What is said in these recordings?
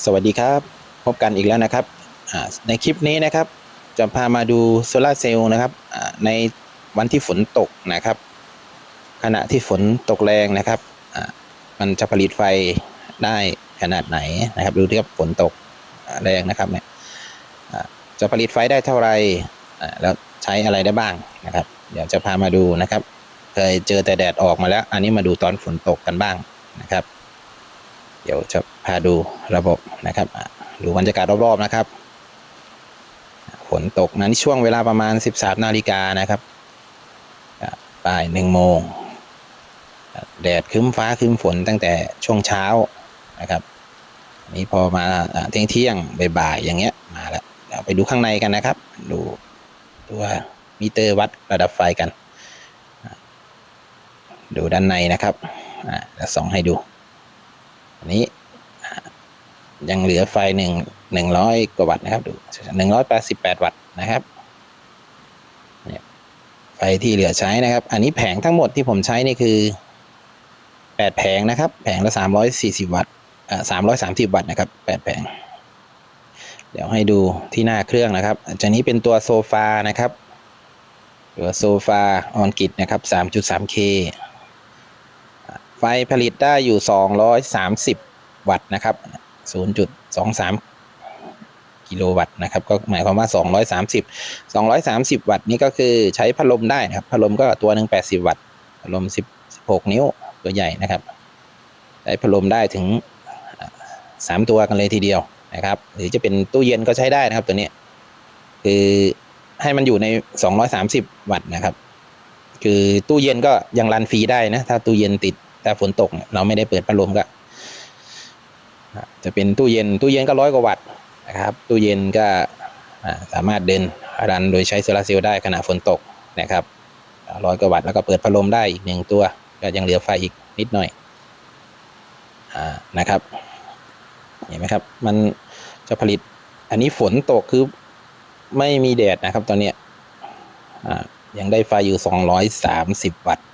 สวัสดีครับ พบกันอีกแล้วนะครับ ในคลิปนี้นะครับ จะพามาดูโซลาร์เซลล์นะครับในวันที่ฝนตกนะครับ ขณะที่ฝนตกแรงนะครับ มันจะผลิตไฟได้ขนาดไหนนะครับดูที่ครับฝนตกแรงนะครับเนี่ยจะผลิตไฟได้เท่าไรแล้วใช้อะไรได้บ้างนะครับ เดี๋ยวจะพามาดูนะครับ เคยเจอแต่แดดออกมาแล้ว อันนี้มาดูตอนฝนตกกันบ้างนะครับ เดี๋ยวจะ พาดูระบบนะครับดูบรรยากาศรอบๆนะครับฝนตกนั้นช่วงเวลาประมาณ 13นาฬิกานะครับอะบ่ายหนึ่งโมงแดดครึ้มฟ้าครึ้มฝนตั้งแต่ช่วงเช้านะครับนนี้พอมาเที่ยงเที่ยงบ่ายๆอย่างเงี้ยมาแล้วเดี๋ยวไปดูข้างในกันนะครับ ดูตัวมิเตอร์วัดระดับไฟกัน ดูด้านในนะครับอะจะส่องให้ดูอันนี้อ่ ยังเหลือไฟหนึ่งหนึ่งร้อยกว่าวัตต์นะครับดูหนึ่งร้อยแปดสิบแปดวัตต์นะครับเนี่ยไฟที่เหลือใช้นะครับ อันนี้แผงทั้งหมดที่ผมใช้นี่คือแปดแผงนะครับ แผงละสามร้อยสี่สิบวัตต์อ่าสามร้อยสามสิบวัตต์นะครับแปดแผง เดี๋ยวให้ดูที่หน้าเครื่องนะครับอันนี้เป็นตัวโซฟานะครับ ตัวโซฟาออนกิตนะครับสามจุดสามเคไฟผลิตได้อยู่230วัตต์นะครับ 0.23 กิโลวัตต์นะครับ ก็หมายความว่า 230 230 วัตต์นี่ก็คือใช้พัดลมได้นะครับ พัดลมก็ตัวหนึ่ง80 วัตต์ พัดลม10 16 นิ้วตัวใหญ่นะครับ ใช้พัดลมได้ถึง 3 ตัวกันเลยทีเดียวนะครับ หรือจะเป็นตู้เย็นก็ใช้ได้นะครับตัวนี้ คือให้มันอยู่ใน 230 วัตต์นะครับ คือตู้เย็นก็ยังรันฟรีได้นะ ถ้าตู้เย็นติดถ้าฝนตกเราไม่ได้เปิดพัดลมก็ จะเป็นตู้เย็นตู้เย็นก็ร้อยกว่าวัตต์นะครับตู้เย็นก็สามารถเดินรันโดยใช้โซลาร์เซลล์ได้ขณะฝนตกนะครับร้อยกว่าวัตต์แล้วก็เปิดพัดลมได้อีกหนึ่งตัว ก็ยังเหลือไฟอีกนิดหน่อยอนะครับเห็นไหมครับมันจะผลิตอันนี้ฝนตกคือไม่มีแดดนะครับ ตอนเนี้ยยังได้ไฟอยู่ 230 วัตต์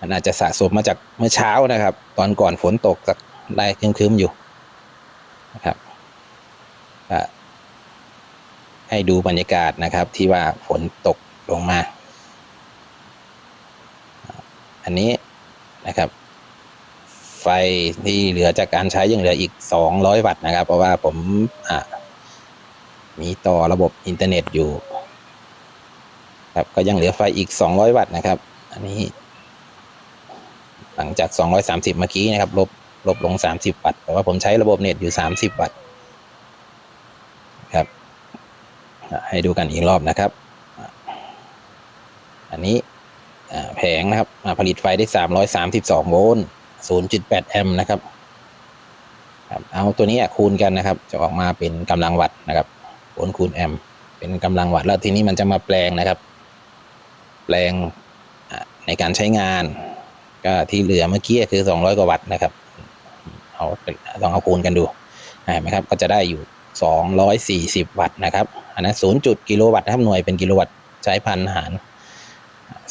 มันอาจจะสะสมมาจากเมื่อเช้านะครับ ตอนก่อนฝนตกสักได้ครึ้มๆอยู่ นะครับให้ดูบรรยากาศนะครับที่ว่าฝนตกลงมา อันนี้นะครับ ไฟที่เหลือจากการใช้ยังเหลืออีก 200 วัตต์นะครับ เพราะว่าผมมีต่อระบบอินเทอร์เน็ตอยู่ครับก็ยังเหลือไฟอีก 200 วัตต์นะครับ อันนี้ หลังจาก 230 เมื่อกี้นะครับ ลบ ลบลง 30 วัตต์ แต่ว่าผมใช้ระบบเน็ตอยู่ 30 วัตต์ครับ ให้ดูกันอีกรอบนะครับ อันนี้แผงนะครับผลิตไฟได้ 332 โวลต์ 0.8 แอมป์นะครับเอาตัวนี้คูณกันนะครับ จะออกมาเป็นกำลังวัตต์นะครับโวลต์คูณแอมป์เป็นกำลังวัตต์แล้วทีนี้มันจะมาแปลงนะครับ แปลงในการใช้งาน ก็ที่เหลือเมื่อกี้คือ 200 กว่าวัตต์นะครับ เอาลองเอาคูณกันดูเห็นไหมครับก็จะได้อยู่ 240 วัตต์นะครับอันนั้น0จุดกิโลวัตต์นะครับหน่วยเป็นกิโลวัตต์ใช้พันหาร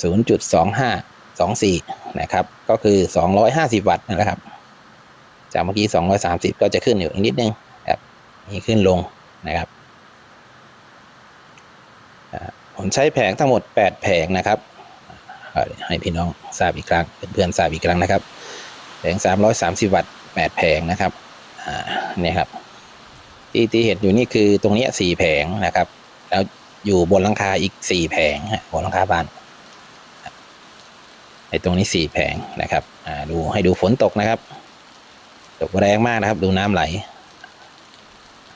0.2524 นะครับ ก็คือ 250 วัตต์นะครับ จากเมื่อกี้ 230 ก็จะขึ้นอยู่อีกนิดนึงครับนี่ขึ้นลงนะครับผมใช้แผงทั้งหมด 8 แผงนะครับ ให้พี่น้องทราบอีกครั้งเพื่อนๆทราบอีกครั้งนะครับ แผง 330 วัตต์ 8 แผงนะครับอ่าเนี่ยครับที่ที่เห็นอยู่นี่คือตรงนี้สี่แผงนะครับ แล้วอยู่บนหลังคาอีกสี่แผงบนหลังคาบ้านไอ้ตรงนี้สี่แผงนะครับอ่าดูให้ดูฝนตกนะครับ ตกแรงมากนะครับ ดูน้ำไหล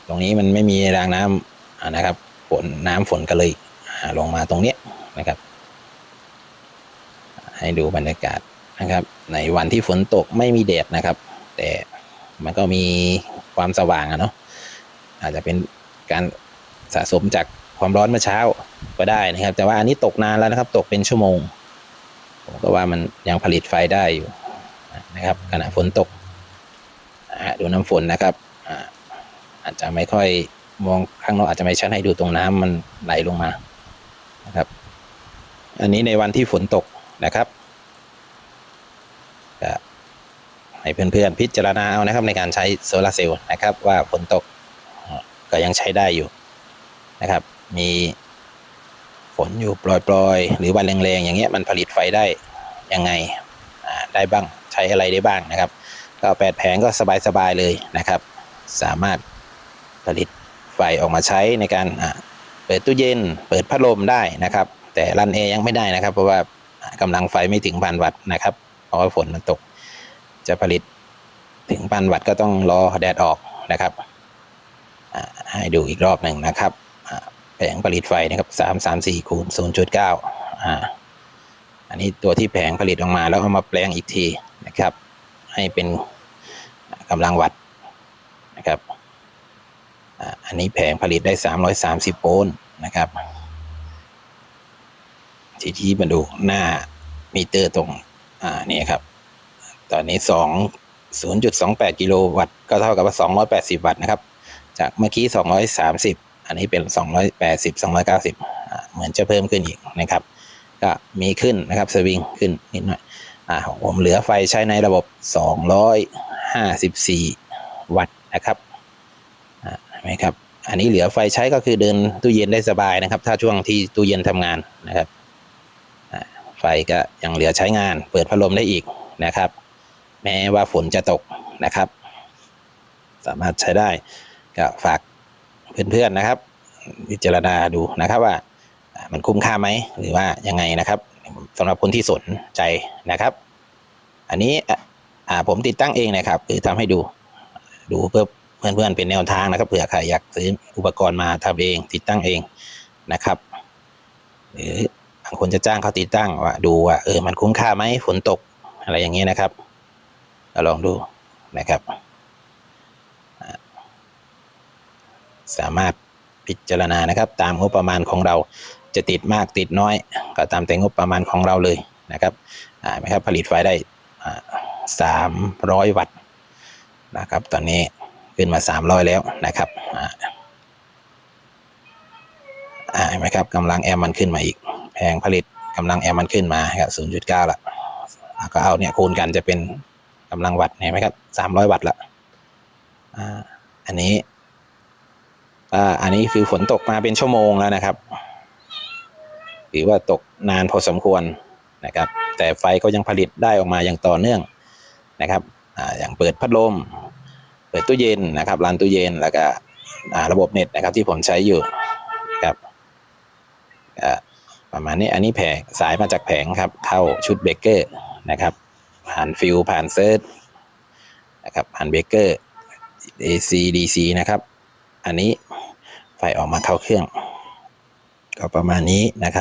ตรงนี้มันไม่มีรางน้ำอ่านะครับฝนน้ำฝนก็เลยอ่าลงมาตรงเนี้ยนะครับ ให้ดูบรรยากาศนะครับ ในวันที่ฝนตกไม่มีแดดนะครับ แต่มันก็มีความสว่างอะเนาะอาจจะเป็นการสะสมจากความร้อนเมื่อเช้าก็ได้นะครับ แต่ว่าอันนี้ตกนานแล้วนะครับ ตกเป็นชั่วโมงผมก็ว่ามันยังผลิตไฟได้อยู่นะครับ ขณะฝนตกดูน้ำฝนนะครับอาจจะไม่ค่อยมองข้างนอกอาจจะไม่ชัดให้ดูตรงน้ำมันไหลลงมานะครับ อันนี้ในวันที่ฝนตกนะครับ ให้เพื่อนๆพิจารณาเอานะครับในการใช้โซลาร์เซลล์นะครับว่าฝนตกก็ยังใช้ได้อยู่นะครับ มีฝนอยู่ปล่อยๆ หรือวันแรงๆอย่างเงี้ยมันผลิตไฟได้ยังไงได้บ้างใช้อะไรได้บ้างนะครับ ก็แปดแผงก็สบายๆเลยนะครับ สามารถผลิตไฟออกมาใช้ในการเปิดตู้เย็น เปิดพัดลมได้นะครับ แต่รันแอยังไม่ได้นะครับ เพราะว่ากำลังไฟไม่ถึงพันวัตต์นะครับเพราะว่าฝนมันตก จะผลิตถึงพันวัตต์ก็ต้องรอแดดออกนะครับให้ดูอีกรอบหนึ่งนะครับแผงผลิตไฟนะครับสามสามสี่คูณศูนย์จุดเก้าอันนี้ตัวที่แผงผลิตออกมาแล้วเอามาแปลงอีกทีนะครับ ให้เป็นกำลังวัตต์นะครับอันนี้แผงผลิตได้ 330 โวลต์นะครับ ทีที่มาดูหน้ามิเตอร์ตรง อ่า นี่ครับ ตอนนี้สองศูนย์จุดสองแปดกิโลวัตต์ก็เท่ากับว่าสองร้อยแปดสิบวัตต์นะครับ จากเมื่อกี้สองร้อยสามสิบอันนี้เป็นสองร้อยแปดสิบสองร้อยเก้าสิบเหมือนจะเพิ่มขึ้นอีกนะครับ ก็มีขึ้นนะครับสวิงขึ้นนิดหน่อยอ่าผมเหลือไฟใช้ในระบบสองร้อยห้าสิบสี่วัตต์นะครับอ่าเห็นไหมครับอันนี้เหลือไฟใช้ก็คือเดินตู้เย็นได้สบายนะครับ ถ้าช่วงที่ตู้เย็นทำงานนะครับไฟก็ยังเหลือใช้งานเปิดพัดลมได้อีกนะครับ แม้ว่าฝนจะตกนะครับ สามารถใช้ได้ก็ฝากเพื่อนๆนะครับพิจารณาดูนะครับว่ามันคุ้มค่าไหมหรือว่ายังไงนะครับสำหรับคนที่สนใจนะครับ อันนี้ผมติดตั้งเองนะครับคือทำให้ดูดูเพื่อเพื่อนๆเป็นแนวทางนะครับเผื่อใครอยากซื้ออุปกรณ์มาทำเอง ติดตั้งเองนะครับ หรือบางคนจะจ้างเขาติดตั้งว่าดูว่าเออมันคุ้มค่าไหมฝนตกอะไรอย่างเงี้ยนะครับ ลองดูนะครับสามารถพิจารณานะครับ ตามงบประมาณของเราจะติดมากติดน้อย ก็ตามแต่งบประมาณของเราเลยนะครับอ่าไหมครับผลิตไฟได้สามร้อยวัตต์นะครับ ตอนนี้ขึ้นมาสามร้อยแล้วนะครับอ่าอ่าเห็นไหมครับกำลังแอมมันขึ้นมาอีกแผงผลิตกำลังแอมมันขึ้นมาครับศูนย์จุดเก้าละแล้วก็เอาเนี่ยคูณกันจะเป็น กำลังวัตต์เห็นไหมครับสามร้อยวัตต์ละอ่าอันนี้อ่าอันนี้คือฝนตกมาเป็นชั่วโมงแล้วนะครับถือว่าตกนานพอสมควรนะครับ แต่ไฟก็ยังผลิตได้ออกมาอย่างต่อเนื่องนะครับอ่าอย่างเปิดพัดลม เปิดตู้เย็นนะครับร้านตู้เย็นแล้วก็อ่าระบบเน็ตนะครับที่ผมใช้อยู่ครับประมาณนี้อันนี้แผงสายมาจากแผงครับ เข้าชุดเบเกอร์นะครับ ผ่านฟิลผ่านเซิร์ชนะครับผ่านเบรกเกอร์ AC DC นะครับ อันนี้ไฟออกมาเข้าเครื่อง ก็ประมาณนี้นะครับ